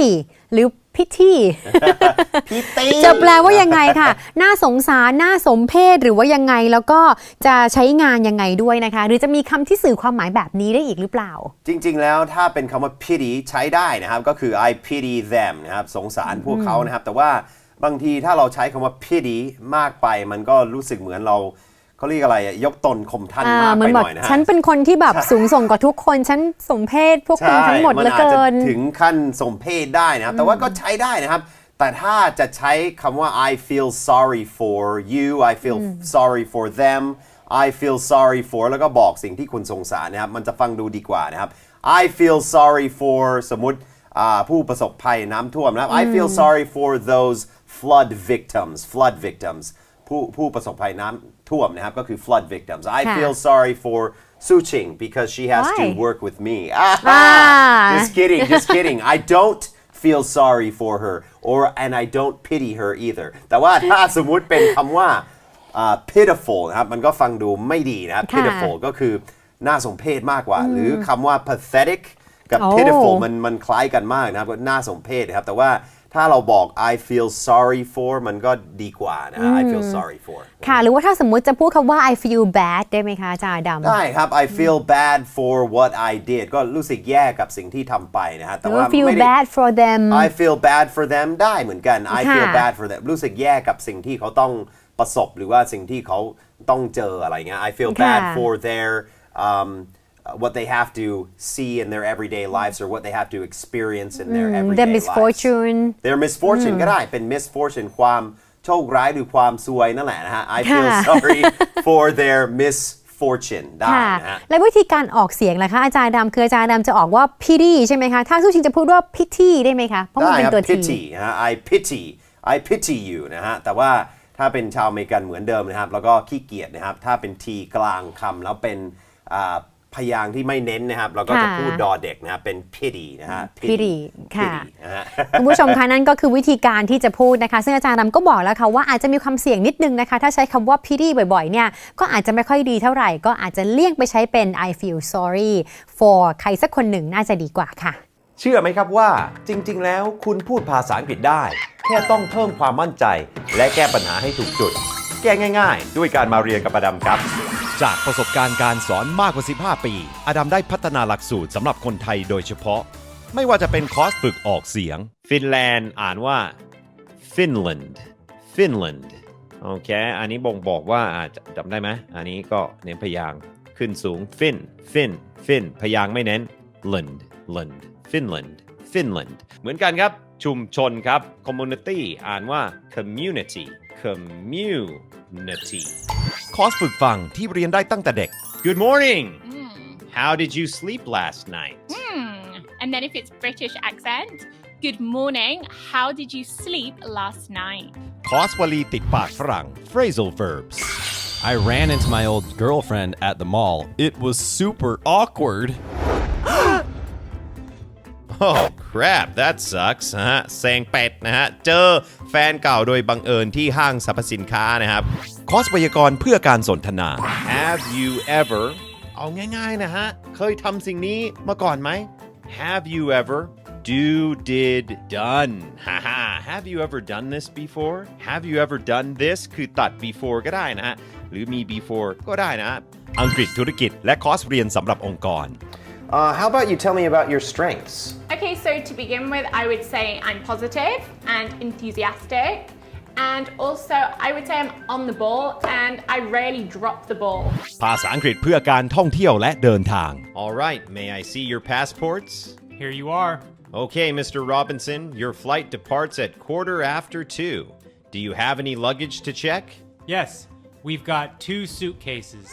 pity หรือ pity พี่ตี้จะแปลว่ายังไงค่ะ น่าสงสาร น่าสมเพชหรือว่ายังไง แล้วก็จะใช้งานยังไงด้วยนะคะ หรือจะมีคำที่สื่อความหมายแบบนี้ได้อีกหรือเปล่า จริง ๆ แล้วถ้าเป็นคำว่า pity ใช้ได้นะครับ ก็คือ I pity them นะครับ สงสารพวกเขานะครับ แต่ว่าบางทีถ้าเราใช้คำว่า pity มากไป มันก็รู้สึกเหมือนเรา เขาเรียกอะไรอะยกตนข่มท่านอ่ามากเหมืไปอนหแบบน่อยนะฮะ ฉันเป็นคนที่แบบสูงส่งกว่าทุกคน ฉันสมเพศพวกคุณทั้งหมดเหลือเกินมัอาจจะถึงขั้นสมเพศได้นะครับ แต่ว่าก็ใช้ได้นะครับ แต่ถ้าจะใช้คำว่า I feel sorry for you I feel sorry for them I feel sorry for แล้วก็บอกสิ่งที่คุณสงสารนะครับ มันจะฟังดูดีกว่านะครับ I feel sorry for สมมติอ่าผู้ประสบภัยน้ำท่วมนะครับ I feel sorry for those flood victims flood victims ผู้ผู้ประสบภัยน้ำท่วมนะครับก็คือ flood victims I ค่ะ feel sorry for Su Ching because she has to Why? work with me อ่า just kidding just kidding I don't feel sorry for her or and I don't pity her either แต่ว่าถ้าสมมุติเป็นคำว่าอ่า pitiful นะครับมันก็ฟังดูไม่ดีนะครับ ค่ะ pitiful ก็คือน่าสมเพชมากกว่า หรือคำว่า pathetic กับ โอ้ pitiful มันมันคล้ายกันมากนะครับก็น่าสมเพชนะครับแต่ว่า ถ้าเราบอก I feel sorry for มันก็ดีกว่านะ I feel sorry for ค่ะ หรือว่าถ้าสมมุติจะพูดคำว่า I feel bad ได้ไหมคะอาจารย์ดำ ได้ครับ I feel bad for what I did ก็รู้สึกแย่กับสิ่งที่ทำไปนะฮะหแต่รือว่าว่า feel ไม่ได้ bad for them I feel bad for them ได้เหมือนกัน I feel ค่ะ bad for them รู้สึกแย่กับสิ่งที่เขาต้องประสบหรือว่าสิ่งที่เขาต้องเจออะไรเงี้ย I feel bad ค่ะ for their um, what they have to see in their everyday lives or what they have to experience in their everyday the lives misfortune their misfortune ก็ได้เป็น misfortune ความโชคร้ายหรือความซวยนั่นแหละนะฮะ I feel ค่ะ sorry for their misfortune ได้ค่ะนะฮะและวิธีการออกเสียงล่ะคะอาจารย์ดำคืออาจารย์ดำจะออกว่า pity ใช่ไหมคะถ้าสู้ชิงจะพูดว่า pity ได้ไหมคะเพราะมันได้เป็นครับตัว T pity นะฮะ I pity I pity you นะฮะแต่ว่าถ้าเป็นชาวอเมริกันเหมือนเดิมนะครับ แล้วก็ขี้เกียจนะครับ ถ้าเป็น T กลางคำแล้วเป็นอ่า พยางค์ที่ไม่เน้นนะครับ เราก็จะค่ะพูดดอเด็กนะครับเป็น pity นะฮะ pity ค่ะ pity นะฮะ คุณผู้ชมคะนั่นก็คือวิธีการที่จะพูดนะคะ ซึ่งอาจารย์ดำก็บอกแล้วค่ะว่าอาจจะมีความเสี่ยงนิดนึงนะคะ ถ้าใช้คำว่า pity บ่อยๆ เนี่ย ก็อาจจะไม่ค่อยดีเท่าไหร่ ก็อาจจะเลี่ยงไปใช้เป็น I feel sorry for ใครสักคนหนึ่งน่าจะดีกว่าค่ะ เชื่อไหมครับว่าจริง ๆ แล้วคุณพูดภาษาอังกฤษได้ แค่ต้องเพิ่มความมั่นใจ และแก้ปัญหาให้ถูกจุด แก้ง่ายๆ ด้วยการมาเรียนกับประดำครับ จากประสบการณ์การสอนมากกว่า 15 ปี อดัมได้พัฒนาหลักสูตรสำหรับคนไทยโดยเฉพาะ ไม่ว่าจะเป็นคอร์สฝึกออกเสียง ฟินแลนด์อ่านว่า Finland Finland โอเค อันนี้บ่งบอกว่าอาจจะจำได้ไหม อันนี้ก็เน้นพยางค์ขึ้นสูง Fin Fin Fin พยางค์ไม่เน้น Land Land Finland Finland เหมือนกันครับ ชุมชนครับ Community อ่านว่า Community Community คอร์สฝึกฟังที่เรียนได้ตั้งแต่เด็ก Good morning How did you sleep last night Hmm. And then if it's British accent, good morning. How did you sleep last night? คอร์สวลีติดปากฝรั่ง phrasal verbs I ran into my old girlfriend at the mall. It was super awkward. Oh crap that sucks นะฮะแซงเป็ดนะฮะ เจอแฟนเก่าโดยบังเอิญที่ห้างสรรพสินค้านะครับ คอร์สไวยากรณ์เพื่อการสนทนา Have you ever เอาง่ายๆนะฮะ เคยทำสิ่งนี้มาก่อนไหม Have you ever do did done ฮ่าฮ่า Have you ever done this before Have you ever done this คือตัด before ก็ได้นะฮะ หรือมี before ก็ได้นะฮะอังกฤษธุรกิจและคอร์สเรียนสำหรับองค์กร Uh, how about you tell me about your strengths Okay, so to begin with, I would say I'm positive and enthusiastic. And also, I would say I'm on the ball and I rarely drop the ball. ภาษาอังกฤษเพื่อการท่องเที่ยวและเดินทาง Alright may I see your passports Here you are. Okay, Mr. Robinson, your flight departs at quarter after two. Do you have any luggage to check? Yes, we've got two suitcases.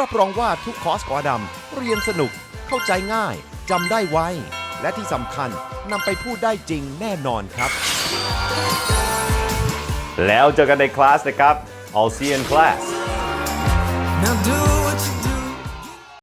รับรองว่าทุกคอร์สของอดัมเรียนสนุก เข้าใจง่าย จำได้ไวและที่สำคัญนำไปพูดได้จริงแน่นอนครับ แล้วเจอกันในคลาสนะครับ I'll see you in class Now do